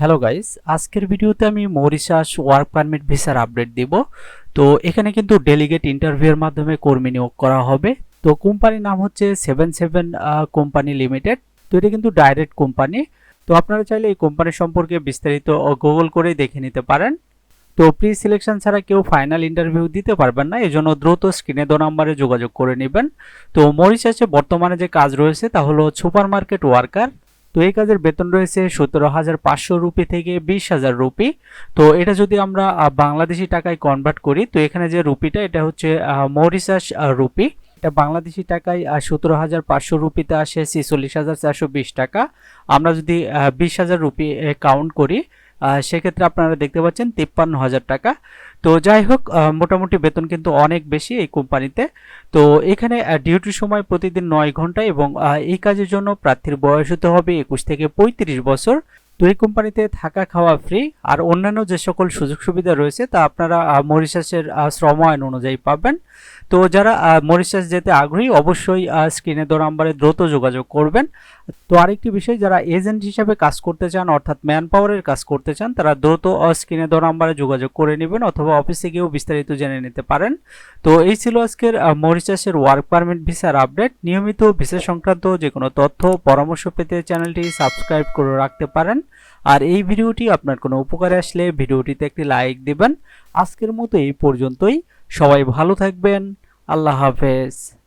Hello guys আজকের ভিডিওতে আমি মরিশাস ওয়ার্ক পারমিট ভিসার আপডেট দিব। তো এখানে কিন্তু ডেলিগেট ইন্টারভিউয়ের মাধ্যমে কর্মী নিয়োগ করা হবে। তো কোম্পানির নাম হচ্ছে সেভেন সেভেন কোম্পানি লিমিটেড তো এটা কিন্তু ডাইরেক্ট কোম্পানি তো আপনারা চাইলে এই কোম্পানি সম্পর্কে বিস্তারিত গুগল করে দেখে নিতে পারেন। তো প্রি সিলেকশন ছাড়া কেউ ফাইনাল ইন্টারভিউ দিতে পারবেন না। এজন্য দ্রুত স্ক্রিনে দো নাম্বারে যোগাযোগ করে নেবেন। তো মরিশাসে বর্তমানে যে কাজ রয়েছে তা হলো সুপার মার্কেট ওয়ার্কার। তো এই কাজের বেতন রয়েছে সতেরো হাজার পাঁচশো রুপি থেকে বিশ হাজার রুপি। তো এটা যদি আমরা বাংলাদেশি টাকায় কনভার্ট করি, তো এখানে যে রুপিটা, এটা হচ্ছে মরিশাস রুপি। এটা বাংলাদেশি টাকায় সতেরো হাজার পাঁচশো রুপিতে আসে ছেচল্লিশ হাজার চারশো বিশ টাকা। আমরা যদি বিশ হাজার রুপি কাউন্ট করি সেক্ষেত্রে আপনারা দেখতে পাচ্ছেন তিপ্পান্ন হাজার টাকা। তো যাই হোক মোটামুটি বেতন কিন্তু অনেক বেশি এই কোম্পানিতে। তো এখানে ডিউটির সময় প্রতিদিন নয় ঘণ্টা এবং এই কাজের জন্য প্রার্থীর বয়স হতে হবে একুশ থেকে পঁয়ত্রিশ বছর। তো এই কোম্পানিতে থাকা খাওয়া ফ্রি আর অন্যান্য যে সকল সুযোগ সুবিধা রয়েছে তা আপনারা মরিশাসের শ্রম আইন অনুযায়ী পাবেন। তো যারা মরিশাস যেতে আগ্রহী, অবশ্যই স্ক্রিনে দেওয়া নাম্বারে দ্রুত যোগাযোগ করবেন। তো আরেকটি বিষয়, যারা এজেন্ট হিসাবে কাজ করতে চান, অর্থাৎ ম্যান পাওয়ারের কাজ করতে চান, তারা দ্রুত স্ক্রিনে দেওয়া নাম্বারে যোগাযোগ করে নেবেন অথবা অফিসে গিয়েও বিস্তারিত জেনে নিতে পারেন। তো এই ছিল আজকের মরিশাসের ওয়ার্ক পারমিট ভিসার আপডেট নিয়মিত ভিসা সংক্রান্ত যে কোনো তথ্য, পরামর্শ পেতে চ্যানেলটি সাবস্ক্রাইব করে রাখতে পারেন। আর এই ভিডিওটি আপনার কোনো উপকারে আসলে ভিডিওটিতে একটি লাইক দেবেন। আজকের মতো এই পর্যন্তই। সবাই ভালো থাকবেন। আল্লাহ হাফেজ।